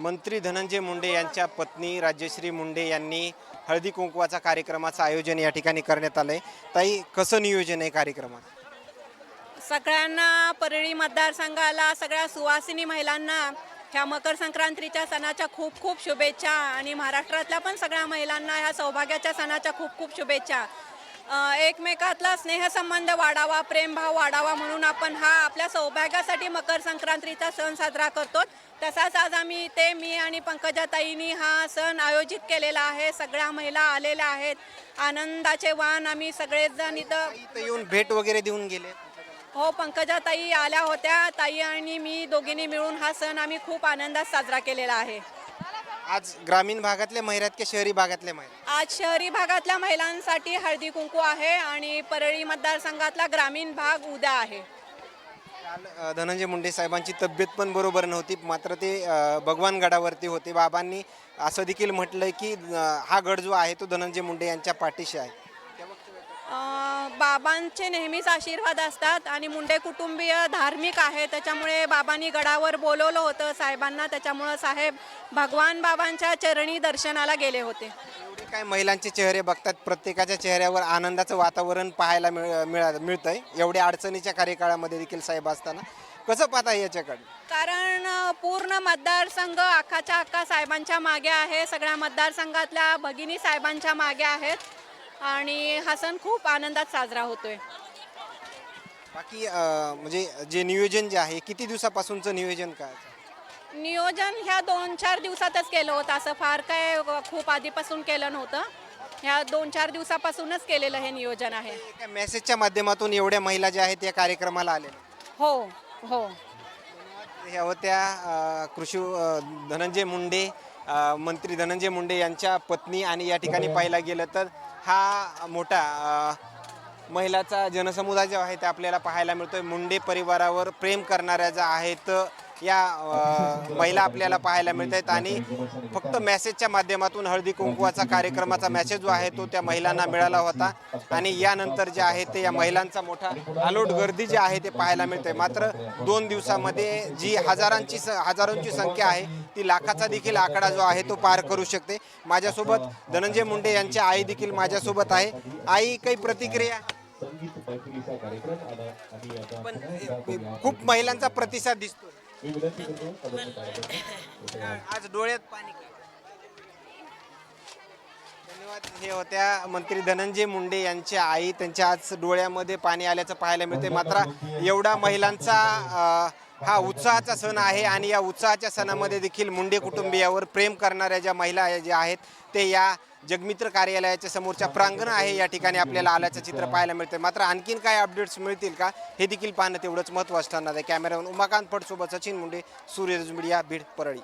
मंत्री धनंजय मुंडे यांच्या पत्नी राजश्री मुंडे यांनी हळदी कुंकवाचा कार्यक्रमाचं आयोजन या ठिकाणी करण्यात आलं आहे ताई कसं नियोजन आहे कार्यक्रमात? सगळ्यांना परळी मतदारसंघाला सगळ्या सुवासिनी महिलांना ह्या मकर संक्रांतीच्या सणाच्या खूप खूप शुभेच्छा आणि महाराष्ट्रातल्या पण सगळ्या महिलांना ह्या सौभाग्याच्या सणाच्या खूप खूप शुभेच्छा. एकमेकातला स्नेहसंबंध वाढावा प्रेमभाव वाढावा म्हणून आपण हा आपल्या सौभाग्यासाठी मकर संक्रांतीचा सण साजरा करतो. तसाच आज आम्ही ते मी आणि पंकजाताईंनी हा सण आयोजित केलेला आहे. सगळ्या महिला आलेल्या आहेत. आनंदाचे वाण आम्ही सगळेजण इथं इथं येऊन भेट वगैरे देऊन गेले. हो पंकजा ताई आल्या होत्या. ताई आणि मी दोघींनी मिळून हा सण आम्ही खूप आनंदात साजरा केलेला आहे. आज ग्रामीण भागातल्या महिलात की शहरी भागातल्या महिला आज शहरी भागातल्या महिलांसाठी हळदी कुंकू आहे आणि परळी मतदारसंघातला ग्रामीण भाग उद्या आहे. काल अ, धनंजय मुंडे साहेबांची तब्येत पण बरोबर नव्हती मात्र ते अ, भगवान गडावरती होते. बाबांनी असं देखील म्हटलंय की अ, हा गड जो आहे तो धनंजय मुंडे यांच्या पाठीशी आहे. अं, बाबांचे नेहमीच आशीर्वाद असतात आणि मुंडे कुटुंबीय धार्मिक आहे त्याच्यामुळे बाबांनी गडावर बोलवलं होतं. साहेबांना त्याच्यामुळं साहेब भगवान बाबांच्या चरणी दर्शनाला गेले होते. काय महिलांचे चेहरे बघतात प्रत्येकाच्या चेहऱ्यावर आनंदाचं वातावरण पाहायला मिळ मिळा मिळतंय. एवढ्या अडचणीच्या कार्यकाळामध्ये देखील साहेब असताना. कसं पाहता याच्याकडे? कारण पूर्ण मतदारसंघ अख्खाच्या अख्खा साहेबांच्या मागे आहे. सगळ्या मतदारसंघातल्या भगिनी साहेबांच्या मागे आहेत. आणि हा सण खूप आनंदात साजरा होतोय. बाकी अ, म्हणजे जे नियोजन जे आहे किती दिवसापासूनचं नियोजन काय नियोजन ह्या दोन चार दिवसातच केलं होतं. असं फार काय खूप आधीपासून केलं नव्हतं. ह्या दोन चार दिवसापासूनच केलेलं हे नियोजन आहे. एका मेसेजच्या माध्यमातून एवढ्या महिला ज्या आहेत या कार्यक्रमाला आलेल्या हो हो. ह्या होत्या अ, कृषी अ, धनंजय मुंडे अ, मंत्री धनंजय मुंडे यांच्या पत्नी आणि या ठिकाणी पाहायला गेलं तर हा मोठा महिलाचा जनसमुदाय जो आहे ते आपल्याला पाहायला मिळतोय. मुंडे परिवारावर प्रेम करणाऱ्या ज्या आहेत या महिला आपल्याला पाहायला मिळत आहेत आणि फक्त मेसेजच्या माध्यमातून हळदी कुंकवाचा कार्यक्रमाचा मेसेज जो आहे तो त्या महिलांना मिळाला होता. आणि यानंतर जे आहे ते या महिलांचा मोठा आलोट गर्दी जी आहे ते पाहायला मिळते मात्र दोन दिवसामध्ये जी हजारांची स हजारोंची संख्या आहे ती लाखाचा देखील आकडा जो आहे तो पार करू शकते. माझ्यासोबत धनंजय मुंडे यांची आई देखील माझ्यासोबत आहे. आई काही प्रतिक्रिया? पण खूप महिलांचा प्रतिसाद दिसतो आज डोळ्यात पाणी धन्यवाद. हे होत्या मंत्री धनंजय मुंडे यांच्या आई. त्यांच्या आज डोळ्यामध्ये पाणी आल्याचं पाहायला मिळते मात्र एवढा महिलांचा हा उत्साहाचा सण आहे आणि या उत्साहाच्या सणामध्ये देखील मुंडे कुटुंबियावर प्रेम करणाऱ्या ज्या महिला ज्या आहेत ते या जगमित्र कार्यालयाच्या समोरच्या प्रांगण आहे. या ठिकाणी आपल्याला आल्याचं चित्र पाहायला मिळते मात्र आणखीन काय अपडेट्स मिळतील का? हे देखील पाहणं तेवढंच महत्त्वाचं ठरणार आहे. कॅमेरामॅन उमाकांत फडसोबत सचिन मुंडे सूर्यज मीडिया बीड परळी.